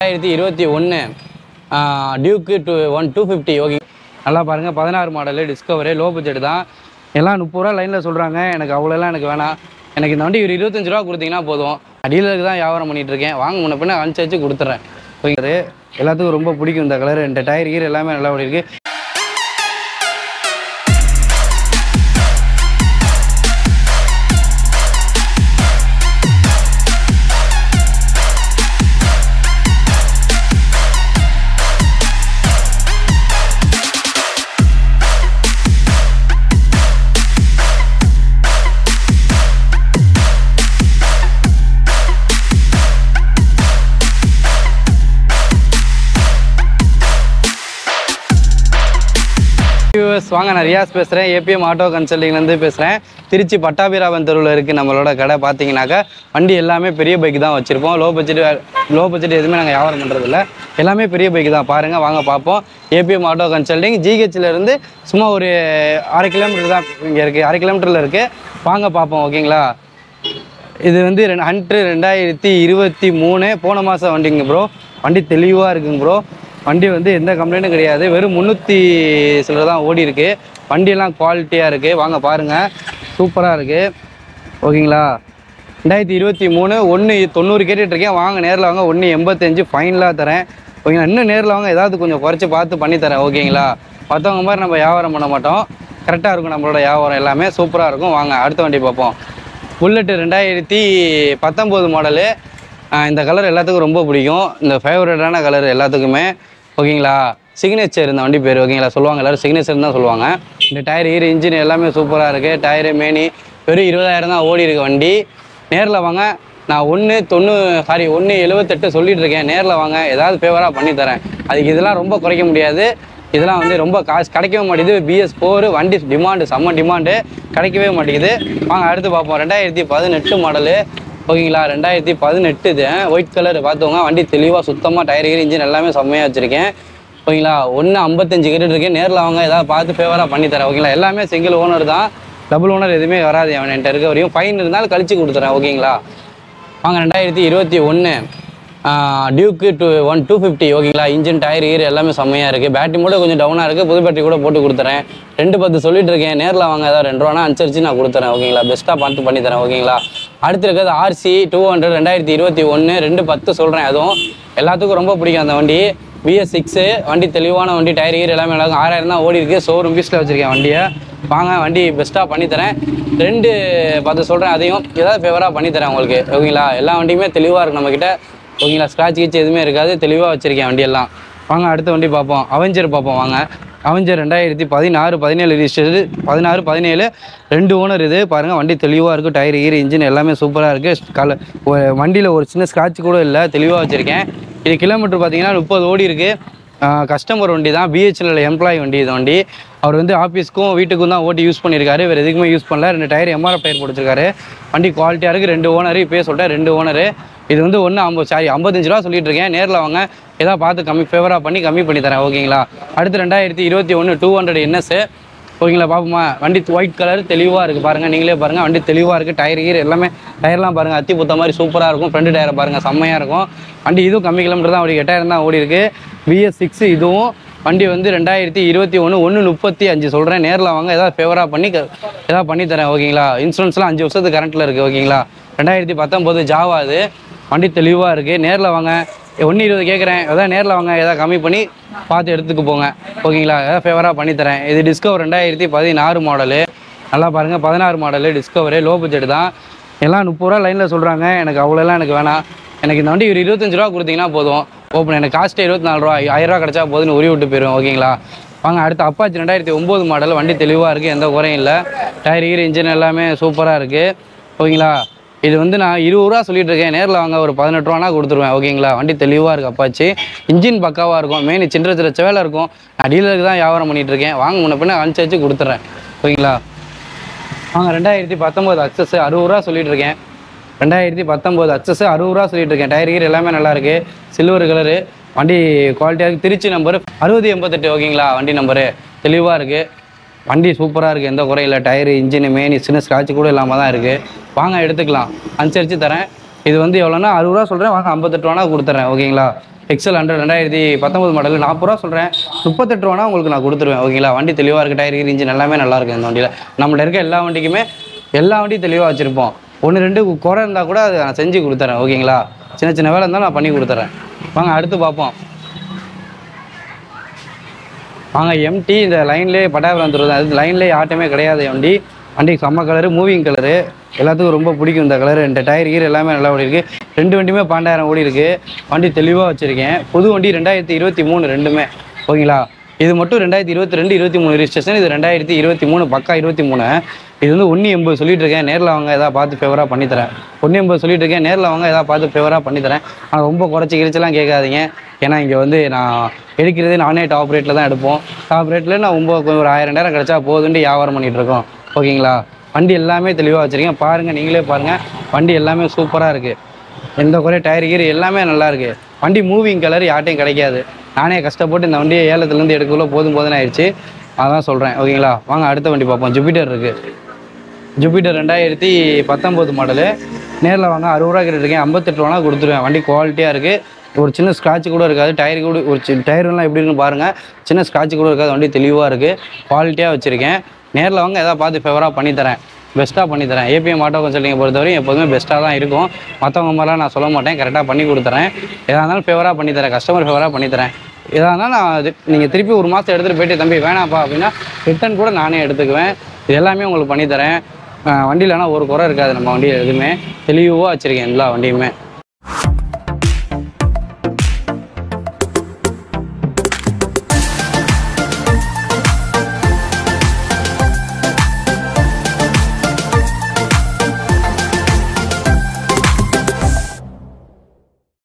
ரெண்டாயிரத்தி இருபத்தி ஒன்று Duke two one two fifty okay நல்லா பாருங்கள் பதினாறு மாடலு டிஸ்கவரு லோ பட்ஜெட் தான். எல்லாம் முப்பது ரூபா லைனில் சொல்கிறாங்க எனக்கு அவ்வளோலாம் எனக்கு வேணாம். எனக்கு இந்த வண்டி ஒரு இருபத்தஞ்சி ரூபா கொடுத்தீங்கன்னா போதும். டீலருக்கு தான் வியாபாரம் பண்ணிட்டு இருக்கேன். வாங்க முன்ன பின்ன அனுசரிச்சு கொடுத்துட்றேன் ஓகே எல்லாத்துக்கும் ரொம்ப பிடிக்கும் இந்த கலர் இந்த டயர் கீர் எல்லாமே நல்லா ஓடி வியூவர்ஸ் வாங்க நான் ரியாஸ் பேசுகிறேன் ஏபிஎம் ஆட்டோ கன்சல்டிங்லேருந்து பேசுகிறேன் திருச்சி பட்டாபிராமன் தெருவில் இருக்குது நம்மளோட கடை. பார்த்தீங்கன்னாக்கா வண்டி எல்லாமே பெரிய பைக் தான் வச்சுருப்போம். லோ பட்ஜெட் லோ பட்ஜெட் எதுவுமே நாங்கள் வியாபாரம் பண்ணுறதில்ல எல்லாமே பெரிய பைக் தான். பாருங்கள் வாங்க பார்ப்போம். APM auto consulting. ஜிஹெச்லேருந்து சும்மா ஒரு அரை கிலோமீட்டர் தான் இங்கே இருக்குது அரை கிலோமீட்டரில் இருக்குது வாங்க பார்ப்போம் ஓகேங்களா? இது வந்து ரெண்டு ஹண்ட்ரு ரெண்டாயிரத்தி இருபத்தி மூணு போன மாதம் வண்டிங்க ப்ரோ வண்டி தெளிவாக இருக்குங்க ப்ரோ வண்டி வந்து எந்த கம்ப்ளைண்ட்டும் கிடையாது. வெறும் முந்நூற்றி சில்லரை தான் ஓடி இருக்கு. வண்டியெல்லாம் குவாலிட்டியாக இருக்குது வாங்க பாருங்கள் சூப்பராக இருக்குது ஓகேங்களா? ரெண்டாயிரத்தி இருபத்தி மூணு ஒன்று தொண்ணூறு கேட்டுட்ருக்கேன் வாங்க நேரில் வாங்க. ஒன்று எண்பத்தஞ்சு ஃபைனலாக தரேன். ஓகேங்களா? இன்னும் நேரில் வாங்க. ஏதாவது கொஞ்சம் குறைச்சி பார்த்து பண்ணித்தரேன் ஓகேங்களா? மற்றவங்க மாதிரி நம்ம வியாபாரம் பண்ண மாட்டோம். கரெக்டாக இருக்கும் நம்மளோட வியாபாரம் எல்லாமே. சூப்பராக இருக்கும். வாங்க அடுத்த வண்டி பார்ப்போம். புல்லட்டு ரெண்டாயிரத்தி பத்தொம்போது மாடலு இந்த கலர் எல்லாத்துக்கும் ரொம்ப பிடிக்கும். இந்த ஃபேவரட்டான கலர் எல்லாத்துக்குமே. ஓகேங்களா? சிக்னேச்சர் இந்த வண்டி பேர் ஓகேங்களா? சொல்லுவாங்க எல்லோரும் சிக்னேச்சர் தான் சொல்லுவாங்க. இந்த டயர் ஈர் இன்ஜின் எல்லாமே சூப்பராக இருக்குது டயரு மேனி வெறும் இருபதாயிரம் தான் ஓடி இருக்கு வண்டி. நேரில் வாங்க. நான் ஒன்று தொண்ணூ சாரி ஒன்று எழுபத்தெட்டு சொல்லிட்டு இருக்கேன். நேரில் வாங்க. ஏதாவது ஃபேவராக பண்ணித்தரேன் அதுக்கு இதெல்லாம் ரொம்ப குறைக்க முடியாது. இதெல்லாம் வந்து ரொம்ப காசு கிடைக்கவே மாட்டேங்குது. பிஎஸ் ஃபோர் வண்டி டிமாண்டு செம்ம டிமாண்டு கிடைக்கவே மாட்டேங்குது. வாங்க அடுத்து பார்ப்போம். ரெண்டாயிரத்தி பதினெட்டு மாடலு ஓகேங்களா? ரெண்டாயிரத்தி பதினெட்டு இது. ஒயிட் கலர் பார்த்துக்கோங்க வண்டி தெளிவாக சுத்தமாக டயர் கீர் இன்ஜின் எல்லாமே செம்மையாக வச்சுருக்கேன். ஓகேங்களா? ஒன்று ஐம்பத்தஞ்சு கிட்ட இருக்கேன் நேரில் வாங்க ஏதாவது பார்த்து ஃபேவராக பண்ணி தரேன். ஓகேங்களா? எல்லாமே சிங்கிள் ஓனர் தான். டபுள் ஓனர் எதுவுமே வராது அவன் என்கிட்ட இருக்க வரையும். ஃபைன் இருந்தாலும் கழிச்சு கொடுத்துறேன். ஓகேங்களா? வாங்க ரெண்டாயிரத்தி இருபத்தி ஒன்று டியூக்கு டூ ஒன் டூ ஃபிஃப்டி ஓகேங்களா இன்ஜின் டயர் ஈர் எல்லாமே செம்மையாக இருக்குது பேட்டரி கூட கொஞ்சம் டவுனாக இருக்குது புது பேட்டரி கூட போட்டு கொடுத்துறேன். ரெண்டு பத்து சொல்லிட்டு இருக்கேன். நேரில் வாங்க ஏதாவது ரெண்டு ரூபானா அனுசரிச்சு நான் கொடுத்துறேன் ஓகேங்களா? பெஸ்ட்டாக பார்த்து பண்ணி தரேன் ஓகேங்களா? அடுத்து இருக்கிறது ஆர்சி டூ ஹண்ட்ரட் ரெண்டாயிரத்தி இருபத்தி ஒன்று ரெண்டு பத்து சொல்கிறேன் அதுவும் எல்லாத்துக்கும் ரொம்ப பிடிக்கும் அந்த வண்டி. பிஎஸ் சிக்ஸு வண்டி தெளிவான வண்டி டயர் ஈர் எல்லாமே நல்லா ஆறாயிரம் தான் ஓடி இருக்குது ஷோரூம் பீஸில் வச்சுருக்கேன் வண்டியை. வாங்க வண்டி பெஸ்ட்டாக பண்ணித்தரேன் ரெண்டு பத்து சொல்கிறேன் அதையும் ஏதாவது ஃபேவராக பண்ணித்தரேன் உங்களுக்கு ஓகேங்களா? எல்லா வண்டியுமே தெளிவாக இருக்குது நம்மக்கிட்ட ஓகேங்களா? ஸ்க்ராட்ச் கீச்சு எதுவுமே இருக்காது. தெளிவாக வச்சுருக்கேன் வண்டியெல்லாம். வாங்க அடுத்த வண்டி பார்ப்போம். அவெஞ்சர் பார்ப்போம். வாங்க. அவெஞ்சர் ரெண்டாயிரத்தி பதினாறு பதினேழு ரிஜிஸ்டர் பதினாறு பதினேழு ரெண்டு ஓனர் இது. பாருங்கள் வண்டி தெளிவாக இருக்குது டயர் ஈர் இன்ஜின் எல்லாமே சூப்பராக இருக்குது கல வண்டியில் ஒரு சின்ன ஸ்க்ராட்ச் கூட இல்லை. தெளிவாக வச்சுருக்கேன். இது கிலோமீட்டர் பார்த்தீங்கன்னா முப்பது ஓடி இருக்குது கஸ்டமர் வண்டி தான் பிஹெச்எல் எம்ப்ளாயி வண்டி இது வண்டி. அவர் வந்து ஆஃபீஸ்க்கும் வீட்டுக்கும் தான் ஓட்டி யூஸ் பண்ணியிருக்காரு. வேறு எதுக்குமே யூஸ் பண்ணல. ரெண்டு டயர் எம்ஆர்எஃப் டயர் போட்டுருக்காரு வண்டி குவாலிட்டியாக இருக்குது ரெண்டு ஓனர் இப்போயே சொல்லிட்டேன் ரெண்டு ஓனரு இது வந்து ஒன்று ஐம்பது சாரி ஐம்பத்தஞ்சு ரூபா சொல்லிட்டு இருக்கேன். நேரில் வாங்க. ஏதாவது பார்த்து கம்மி ஃபேவராக பண்ணி கம்மி பண்ணி தரேன். ஓகேங்களா? அடுத்து ரெண்டாயிரத்தி இருபத்தி ஒன்று டூ ஹண்ட்ரட் என்எஸ்ஸு ஓகேங்களா பாப்போமா? வண்டி ஒயிட் கலர் தெளிவாக இருக்குது பாருங்கள் நீங்களே பாருங்கள் வண்டி தெளிவாக இருக்குது டயர் கீர் எல்லாமே டயர்லாம் பாருங்கள் அத்தி புத்த மாதிரி சூப்பராக இருக்கும் ஃப்ரண்ட் டயரை பாருங்கள் செம்மையாக இருக்கும். வண்டி இதுவும் கம்மி கிலோமீட்டர் தான் ஓடி எட்டாயிரம் தான் ஓடி இருக்குது பிஎஸ் சிக்ஸ் இதுவும் வண்டி வந்து ரெண்டாயிரத்தி இருபத்தி ஒன்று ஒன்று முப்பத்தி அஞ்சு சொல்கிறேன் நேரில் வாங்க ஏதாவது ஃபேவராக பண்ணி ஏதாவது பண்ணி தரேன் ஓகேங்களா? இன்சூரன்ஸ்லாம் அஞ்சு வருஷத்துக்கு கரண்ட்டில் இருக்குது ஓகேங்களா? ரெண்டாயிரத்தி பத்தொம்போது ஜாவா அது. வண்டி தெளிவாக இருக்குது நேரில் வாங்க. ஒன்று இருபது கேட்குறேன் எதாவது நேரில் வாங்க எதாவது கம்மி பண்ணி பார்த்து எடுத்துக்கு போங்க. ஓகேங்களா? எதாவது ஃபேவராக பண்ணித்தரேன் இது டிஸ்கவர் ரெண்டாயிரத்தி பதினாறு மாடலு நல்லா பாருங்கள் பதினாறு மாடலு டிஸ்கவரு லோ பட்ஜெட் தான். எல்லாம் முப்பது ரூபா லைனில் சொல்கிறாங்க எனக்கு அவ்வளோலாம் எனக்கு வேணாம். எனக்கு இந்த வண்டி ஒரு இருபத்தஞ்சு ரூபா கொடுத்தீங்கன்னா போதும். ஓப்பன் எனக்கு காஸ்ட்டு இருபத்தி நாலு ரூபா ஆயிரரூவா கிடச்சா போதுன்னு உரி விட்டு போயிடும் ஓகேங்களா? வாங்க அடுத்து அப்பாச்சி ரெண்டாயிரத்தி ஒம்பது மாடல் வண்டி தெளிவாக இருக்குது எந்த குறையும் இல்லை. டயர் கீர் இன்ஜின் எல்லாமே சூப்பராக இருக்குது ஓகேங்களா? இது வந்து நான் இருபது ரூபா சொல்லிட்டு இருக்கேன் நேரில் வாங்க ஒரு பதினெட்டு ரூபானா கொடுத்துருவேன். ஓகேங்களா? வண்டி தெளிவாக இருக்குது அப்பாச்சு. இன்ஜின் பக்காவாக இருக்கும். மெயின் சின்ன சின்ன சேலை இருக்கும். நான் டீலருக்கு தான் வியாபாரம் பண்ணிட்டு இருக்கேன் வாங்க முன்ன பின்ன அனுசரிச்சு கொடுத்துட்றேன் ஓகேங்களா? வாங்க ரெண்டாயிரத்தி பத்தொம்போது அக்சஸ் அறுபது ரூபா சொல்லிட்டு இருக்கேன் ரெண்டாயிரத்தி பத்தொம்போது அக்சஸ் அறுபது ரூபா சொல்லிட்டு இருக்கேன் டயர் கீர் எல்லாமே நல்லாயிருக்கு சில்வர் கலரு வண்டி குவாலிட்டியாக இருக்குது திருச்சி நம்பர் அறுபது எண்பத்தெட்டு. ஓகேங்களா? வண்டி நம்பரு தெளிவாக இருக்குது வண்டி சூப்பராக இருக்குது எந்த குறையும் இல்லை. டயரு இன்ஜின் மேனி சின்ன ஸ்க்ராட்ச் கூட இல்லாமல் தான் இருக்குது வாங்க எடுத்துக்கலாம். அனுசரித்து தரேன். இது வந்து எவ்வளோன்னா அறுபது ரூபா சொல்கிறேன் வாங்க ஐம்பத்தெட்டு ரூபானா கொடுத்துட்றேன் ஓகேங்களா? எக்ஸல் ஹண்ட்ரட் ரெண்டாயிரத்தி பத்தொம்பது மாடல் நாற்பது ரூபா சொல்கிறேன் முப்பத்தெட்டுருவானா உங்களுக்கு நான் கொடுத்துருவேன் ஓகேங்களா? வண்டி தெளிவாக இருக்குது டயர் கீர் இன்ஜின் எல்லாமே நல்லா இருக்குது இந்த வண்டியில். நம்மள்ட்ட இருக்க எல்லா வண்டிக்குமே எல்லா வண்டியும் தெளிவாக வச்சுருப்போம். ஒன்று ரெண்டு குறை இருந்தால் கூட அதை நான் செஞ்சு கொடுத்துறேன் ஓகேங்களா? சின்ன சின்ன வேலை இருந்தால் நான் பண்ணி கொடுத்துறேன் வாங்க அடுத்து பார்ப்போம். வாங்க எம்டி இந்த லைன்லேயே பட்டாபுரம் தருவது அது லைன்லேயே ஆட்டமே கிடையாது வண்டி வண்டி செம்ம கலரு மூவிங் கலரு எல்லாத்துக்கும் ரொம்ப பிடிக்கும் இந்த கலரு இந்த டயர் கீர் எல்லாமே நல்லா ஓடி இருக்கு. ரெண்டு வண்டியுமே பன்னெண்டாயிரம் ஓடி இருக்கு. வண்டி தெளிவாக வச்சுருக்கேன். புது வண்டி ரெண்டாயிரத்தி இருபத்தி மூணு ரெண்டுமே. ஓகேங்களா? இது மட்டும் ரெண்டாயிரத்தி இருபத்தி ரெண்டு இருபத்தி மூணு ரிஜிஸ்ட்ரேஷன் இது ரெண்டாயிரத்தி இருபத்தி மூணு பக்கா இருபத்தி மூணு. இது வந்து ஒன்று எண்பது சொல்லிட்டு இருக்கேன். நேரில் வாங்க எதாவது பார்த்து ஃபேவராக பண்ணித்தரேன் ஒன்று எண்பது சொல்லிட்டு இருக்கேன். நேரில் வாங்க எதாவது பார்த்து ஃபேவராக பண்ணித்தரேன் ஆனால் ரொம்ப குறைச்சி கிழிச்செல்லாம் கேட்காதீங்க. ஏன்னா இங்கே வந்து நான் எடுக்கிறதே நானே டாப் ரேட்டில் தான் எடுப்போம். டாப் ரேட்டில் நான் ஒம்பது ஒரு ஆயிரம் நேரம் கிடச்சா போதுன்ட்டு வியாபாரம் பண்ணிகிட்டு இருக்கோம். ஓகேங்களா? வண்டி எல்லாமே தெளிவாக வச்சுருக்கேன் பாருங்கள் நீங்களே பாருங்கள் வண்டி எல்லாமே சூப்பராக இருக்குது எந்த குறையும் டயர் கீர் எல்லாமே நல்லாயிருக்கு வண்டி மூவிங் கலர் யார்ட்டையும் கிடைக்காது. நானே கஷ்டப்பட்டு இந்த வண்டியை ஏலத்துலேருந்து எடுக்கக்குள்ள போதும் போதுன்னு ஆயிடுச்சு. அதான் சொல்கிறேன் ஓகேங்களா? வாங்க அடுத்த வண்டி பார்ப்போம். ஜூபிட்டர் இருக்குது ஜூபிட்டர் ரெண்டாயிரத்தி பத்தொம்போது மாடலு நேரில் வாங்க அறுபது ரூபா கேட்டுருக்கேன் ஐம்பத்தெட்டு ரூபா கொடுத்துருவேன். வண்டி குவாலிட்டியாக இருக்குது ஒரு சின்ன ஸ்க்ராட்ச் கூட இருக்காது. டயர் கூட ஒரு சி டயர்லாம் எப்படி இருக்குன்னு பாருங்கள் சின்ன ஸ்க்ராட்ச் கூட இருக்காது. வண்டி தெளிவாக இருக்குது குவாலிட்டியாக வச்சுருக்கேன். நேரில் வாங்க எதாவது பார்த்து ஃபேவராக பண்ணித்தரேன். பெஸ்ட்டாக பண்ணித்தரேன் ஏபிஎம் ஆட்டோ கன்சல்ட்டிங்கை பொறுத்தவரையும் எப்போதுமே பெஸ்ட்டாக தான் இருக்கும். மற்றவங்க மாதிரிலாம் நான் சொல்ல மாட்டேன். கரெக்டாக பண்ணி கொடுத்துறேன். எதாக இருந்தாலும் ஃபேவராக பண்ணித்தரேன் கஸ்டமர் ஃபேவராக பண்ணித்தரேன் எதாக இருந்தாலும் நான் அது நீங்கள் திருப்பி ஒரு மாதம் எடுத்துகிட்டு போயிட்டு தம்பி வேணாப்பா அப்படின்னா ரிட்டர்ன் கூட நானே எடுத்துக்குவேன். இது எல்லாமே உங்களுக்கு பண்ணித்தரேன் வண்டியிலனா ஆனால் ஒரு குறை இருக்காது. நம்ம வண்டியில் எதுவுமே தெளிவாக வச்சுருக்கேன் எல்லா வண்டியுமே.